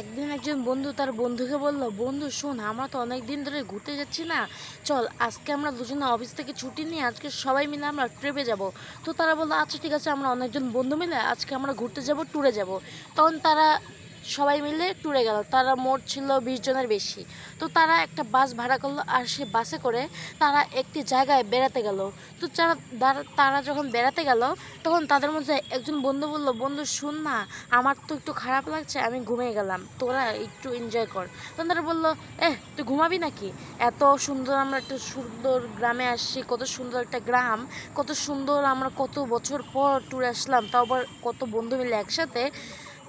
একদিন একজন বন্ধু তার বন্ধুকে বলল, বন্ধু, শোন, আমরা তো অনেক দিন ধরে ঘুরতে যাচ্ছি না। চল, আজকে আমরা দুজনে অফিস থেকে ছুটি নিয়ে আজকে সবাই মিলে আমরা ট্রিপে যাব। তো তারা বলল আচ্ছা ঠিক আছে, আমরা অনেকজন বন্ধু মিলে আজকে আমরা ঘুরতে যাব ট্যুরে যাব। তখন তারা সবাই মিলে ট্যুরে গেল। তারা মোট ছিল বিশ জনের বেশি। তো তারা একটা বাস ভাড়া করল আর সে বাসে করে তারা একটি জায়গায় বেড়াতে গেল। তো যারা তারা- যখন বেড়াতে গেল, তখন তাদের মধ্যে একজন বন্ধু বলল, বন্ধু, শুন না, আমার তো একটু খারাপ লাগছে, আমি ঘুমিয়ে গেলাম। তোরা একটু এনজয় কর। তখন তারা বলল এ তুই ঘুমাবি নাকি? এত সুন্দর আমরা একটা সুন্দর গ্রামে আসছি, কত সুন্দর একটা গ্রাম, কত সুন্দর আমরা কত বছর পর ট্যুরে আসলাম, তাও আবার কত বন্ধু মিলে একসাথে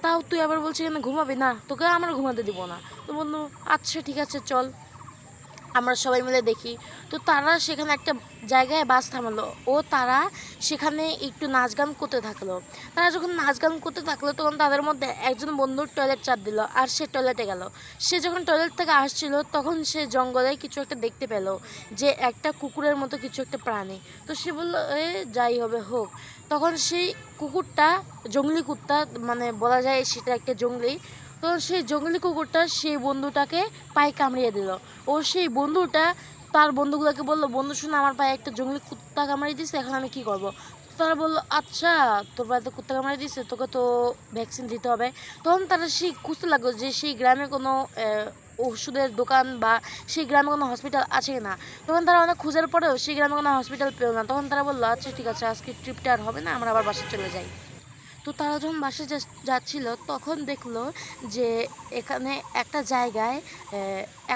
তাও তুই আবার বলছিস কেন ঘুমাবি? না, তোকে আমরা ঘুমাতে দিব না। তো বন্ধু আচ্ছা ঠিক আছে, চল। আমরা সবাই মিলে দেখি। তো তারা সেখানে একটা জায়গায় বাস থামালো। ও তারা সেখানে একটু নাচ গান করতে থাকল। তারা যখন নাচ গান করতে থাকল, তখন তাদের মধ্যে একজন বন্ধুর টয়লেট চাপ দিল আর সে টয়লেটে গেল। সে যখন টয়লেট থেকে আসছিল, তখন সে জঙ্গলে কিছু একটা দেখতে পেল যে একটা কুকুরের মতো কিছু একটা প্রাণী। তো সে বলল, এ, যাই হবে, হোক। তখন সেই কুকুরটা, জঙ্গলি কুত্তা মানে বলা যায় সেটা একটা জঙ্গলি তো সেই জঙ্গলি কুকুরটা সেই বন্ধুটাকে পায়ে কামড়িয়ে দিল। ও সেই বন্ধুটা তার বন্ধুগুলোকে বলল, বন্ধু শুনে, আমার পায়ে একটা জঙ্গলি কুত্তা কামড়িয়ে দিছে, এখন আমি কি করব? তারা বলল আচ্ছা তোর পায়ে কুত্তা কামড়িয়ে দিছে, তোকে তো ভ্যাকসিন দিতে হবে। তখন তারা সেই খুঁজতে লাগল যে সেই গ্রামে কোনো ওষুধের দোকান বা সেই গ্রামে কোনো হসপিটাল আছে না তখন তারা অনেক খোঁজার পরেও সেই গ্রামে কোনো হসপিটাল পেল না। তখন তারা বলল আচ্ছা ঠিক আছে আজকে ট্রিপটা আর হবে না, আমরা আবার বাসে চলে যাই। তো তারা যখন বাসে যাচ্ছিল, তখন দেখল যে এখানে একটা জায়গায়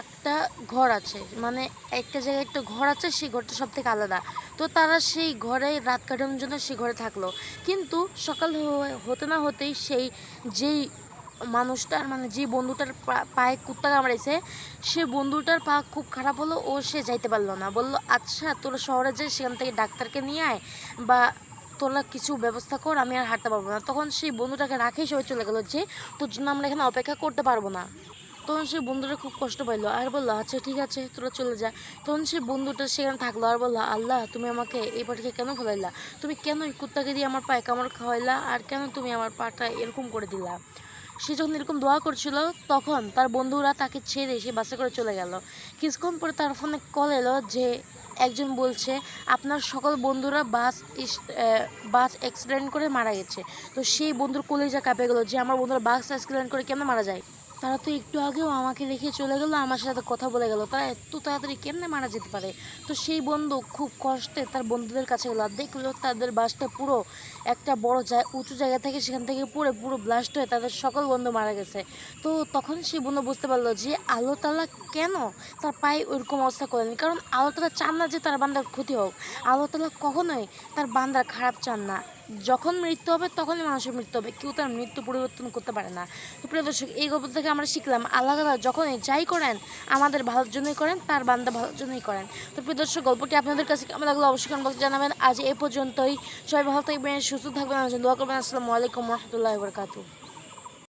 একটা ঘর আছে। মানে একটা জায়গায় একটা ঘর আছে, সেই ঘরটা সব থেকে আলাদা। তো তারা সেই ঘরে রাত কাটানোর জন্য সেই ঘরে থাকল। কিন্তু সকাল হতে না হতেই সেই যেই মানুষটার মানে যে বন্ধুটার পায়ে কুত্তা কামড়েছে সে বন্ধুটার পা খুব খারাপ হলো, ও সে যাইতে পারল না। বলল আচ্ছা তোরা শহরে যাই, সেখান থেকে ডাক্তারকে নিয়ে আয় বা তোরা কিছু ব্যবস্থা কর, আমি আর হাঁটতে পারব না। তখন সেই বন্ধুটাকে রাখেই সবাই চলে গেলো যে, তোর জন্য আমরা এখানে অপেক্ষা করতে পারব না। তখন সেই বন্ধুটা খুব কষ্ট পাইলো। আর বলল আচ্ছা ঠিক আছে, তোরা চলে যা। তখন সেই বন্ধুটা সেখানে থাকল আর বলল, আল্লাহ, তুমি আমাকে এই পাটিকে কেন ফেলাইলা? তুমি কেন এই কুত্তাকে দিয়ে আমার পায়ে কামড় খাওয়াইলা? আর কেন তুমি আমার পাটা এরকম করে দিলা? সে যখন এরকম দোয়া করছিল, তখন তার বন্ধুরা তাকে ছেড়ে সে বাসে করে চলে গেল। কিছুক্ষণ পরে তার ফোনে কল এলো যে একজন বলছে, আপনার সকল বন্ধুরা বাস বাস অ্যাক্সিডেন্ট করে মারা গেছে। তো সেই বন্ধুর কলেজা কাঁপে গেলো যে, আমার বন্ধুরা বাস অ্যাক্সিডেন্ট করে কেন মারা যায়? তারা তো একটু আগেও আমাকে রেখে চলে গেলো, আমার সাথে কথা বলে গেল। তারা এত তাড়াতাড়ি কেমনে মারা যেতে পারে? তো সেই বন্ধু খুব কষ্টে তার বন্ধুদের কাছে গেলো আর দেখল তাদের বাসটা পুরো একটা বড় জায়, উঁচু জায়গা থেকে সেখান থেকে পুরো পুরো ব্লাস্ট হয়ে তাদের সকল বন্ধু মারা গেছে। তো তখন সেই বন্ধু বুঝতে পারল যে আলো তালা কেন তার পায়ে ওইরকম অবস্থা করেনি? কারণ আলো তালা চান না যে তার বান্দার ক্ষতি হোক। আলো তালা কখনোই তার বান্দার খারাপ চান না। যখন মৃত্যু হবে, তখনই মানুষের মৃত্যু হবে। কেউ তার মৃত্যু পরিবর্তন করতে পারে না। তো প্রিয় দর্শক, এই গল্প থেকে আমরা শিখলাম, আল্লাহ তালা যখনই যাই করেন, আমাদের ভালোর জন্যই করেন, তার বান্দা ভালোর জন্যই করেন। তো প্রিয় দর্শক, গল্পটি আপনাদের কাছে কেমন লাগল অবশ্যই কমেন্ট জানাবেন। আজ এ পর্যন্তই। সবাই ভালো থাকবেন, সুস্থ থাকবেন দোয়া করবেন। আসসালামু আলাইকুম রহমতুল্লাহ বরকাতু